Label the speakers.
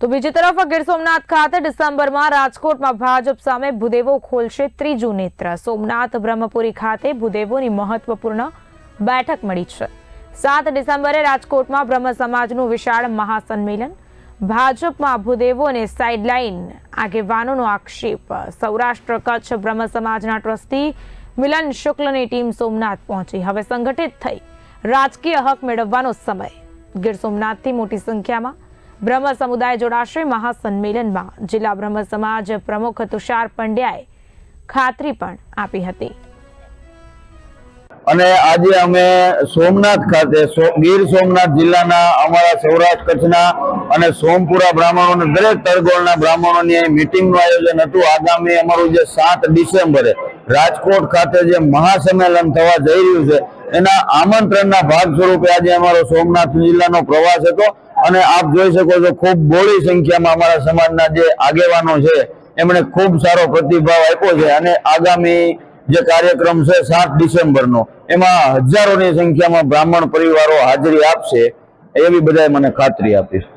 Speaker 1: તો બીજી તરફ ગીર સોમનાથ ખાતે ડિસેમ્બરમાં રાજકોટમાં ભાજપ સામે ભૂદેવો ખોલશે ત્રીજું નેત્ર. સોમનાથ બ્રહ્મપુરી ખાતે ભૂદેવોની મહત્વપૂર્ણ બેઠક મળી છે. સાત ડિસેમ્બરે રાજકોટમાં બ્રહ્મ સમાજનું વિશાળ મહાસંમેલન. ભાજપમાં ભૂદેવોને સાઇડલાઇન આગેવાનોનો આક્ષેપ. સૌરાષ્ટ્ર કચ્છ બ્રહ્મ સમાજના ટ્રસ્ટી મિલન શુક્લની ટીમ સોમનાથ પહોંચી. હવે સંગઠિત થઈ રાજકીય હક મેળવવાનો સમય. ગીર સોમનાથથી મોટી સંખ્યામાં બ્રહ્મ સમુદાય જોડાશે મહાસંમેલનમાં. જિલ્લા બ્રહ્મ સમાજ પ્રમુખ તુષાર પંડ્યાએ ખાતરી પણ આપી હતી.
Speaker 2: અને આજે અમે સોમનાથ ખાતે ગીર સોમનાથ જિલ્લાના અમારા સૌરાષ્ટ્ર કચ્છના અને સોમપુરા બ્રાહ્મણો દરેક તરગોળના બ્રાહ્મણોની અહીં મિટિંગનું આયોજન હતું. આગામી અમારું જે સાત ડિસેમ્બરે રાજકોટ ખાતે જે મહાસંમેલન થવા જઈ રહ્યું છે, એના આમંત્રણના ભાગ સ્વરૂપે આજે અમારો સોમનાથ જિલ્લાનો પ્રવાસ હતો. અને આપ જોઈ શકો છો, ખૂબ બોળી સંખ્યામાં અમારા સમાજના જે આગેવાનો છે, એમણે ખૂબ સારો પ્રતિભાવ આપ્યો છે. અને આગામી જે કાર્યક્રમ છે, સાત ડિસેમ્બરનો, એમાં હજારોની સંખ્યામાં બ્રાહ્મણ પરિવારો હાજરી આપશે, એવી બધાએ મને ખાતરી આપી. છે